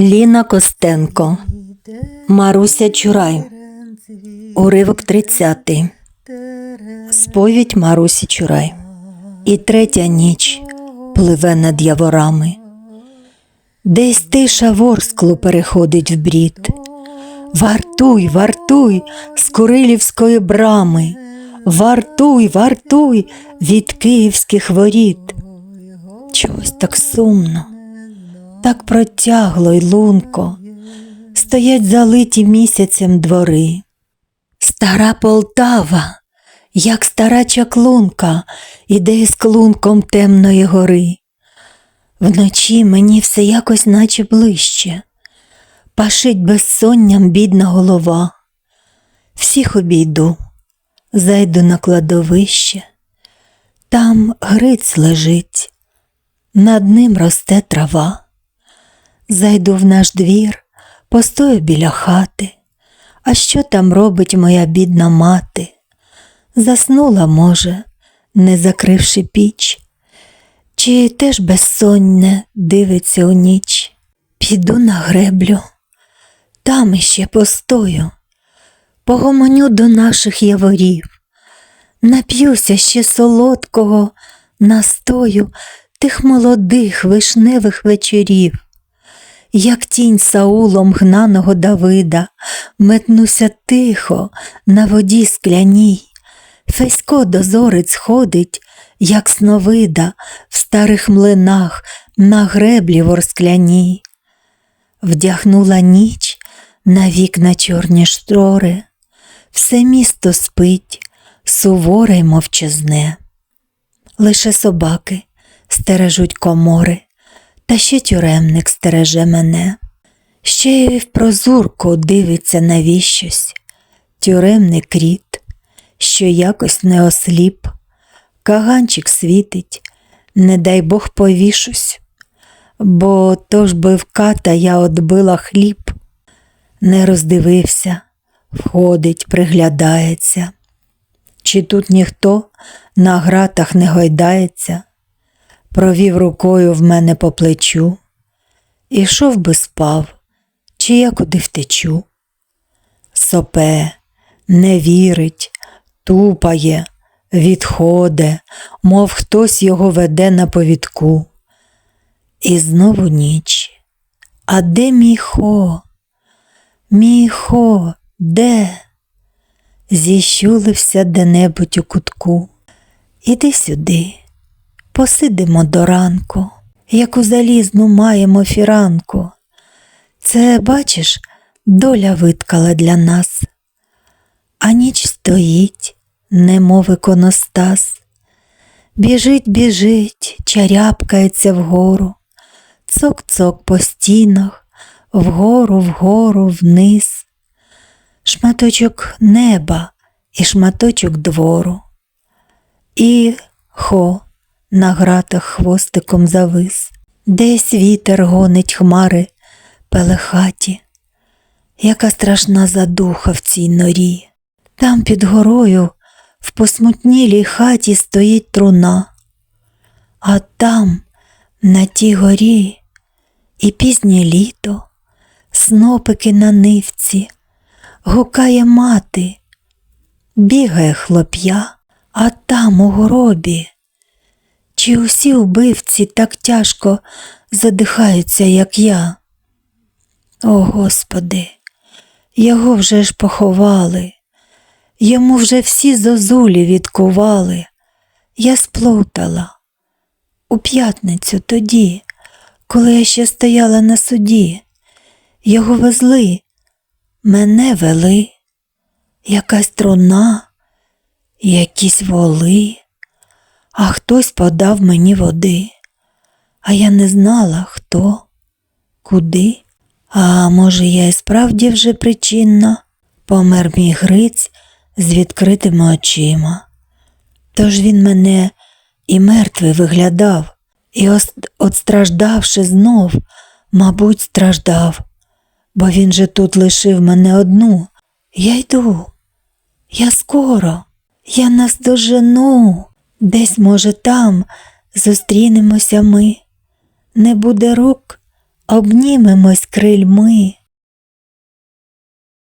Ліна Костенко, Маруся Чурай, уривок 30. Сповідь Марусі Чурай. І третя ніч пливе над яворами. Десь тиша ворсклу переходить в брід. Вартуй, вартуй з Курилівської брами, вартуй, вартуй від київських воріт. Чогось так сумно, так протягло й лунко, стоять залиті місяцем двори. Стара Полтава, як стара чаклунка, іде із клунком темної гори. Вночі мені все якось наче ближче, пашить безсонням бідна голова. Всіх обійду, зайду на кладовище, там гриць лежить, над ним росте трава. Зайду в наш двір, постою біля хати. А що там робить моя бідна мати? Заснула, може, не закривши піч, чи теж безсонне дивиться у ніч. Піду на греблю, там іще постою, погомоню до наших яворів, нап'юся ще солодкого настою тих молодих вишневих вечорів. Як тінь Саулом гнаного Давида, метнуся тихо на воді скляній, Фесько дозорець ходить, як сновида, в старих млинах на греблі ворскляній. Вдягнула ніч на вікна чорні штори, все місто спить, суворе й мовчазне. Лише собаки стережуть комори та ще тюремник стереже мене. Ще й в прозурку дивиться навіщось, тюремний кріт, що якось не осліп, каганчик світить, не дай Бог повішусь, бо то ж би в я отбила хліб, не роздивився, входить, приглядається. Чи тут ніхто на гратах не гойдається? Провів рукою в мене по плечу, ішов би спав, чи я куди втечу. Сопе, не вірить, тупає, відходе, мов хтось його веде на повідку. І знову ніч. А де мій хо? Мій хо, де? Зіщулився де-небудь у кутку. Іди сюди. Посидимо до ранку, яку залізну маємо фіранку. Це, бачиш, доля виткала для нас, а ніч стоїть, немов іконостас. Біжить, біжить, чаряпкається вгору, цок-цок по стінах, вгору, вгору, вниз, шматочок неба і шматочок двору. І хо на гратах хвостиком завис, десь вітер гонить хмари пелехаті, яка страшна задуха в цій норі. Там під горою в посмутнілій хаті стоїть труна, а там, на тій горі, і пізнє літо, снопики на нивці, гукає мати, бігає хлоп'я, а там у гробі. Чи усі убивці так тяжко задихаються, як я? О Господи, його вже ж поховали, йому вже всі зозулі відкували. Я сплутала у п'ятницю тоді, коли я ще стояла на суді. Його везли, мене вели, якась труна, якісь воли а хтось подав мені води, а я не знала, хто, куди. А може, я і справді вже причинна, помер мій Гриць з відкритими очима. Тож він мене і мертвий виглядав, і, от страждавши знов, мабуть, страждав, бо він же тут лишив мене одну. Я йду, я скоро, я наздожену. Десь, може, там зустрінемося ми. Не буде рук, обнімемось крильми,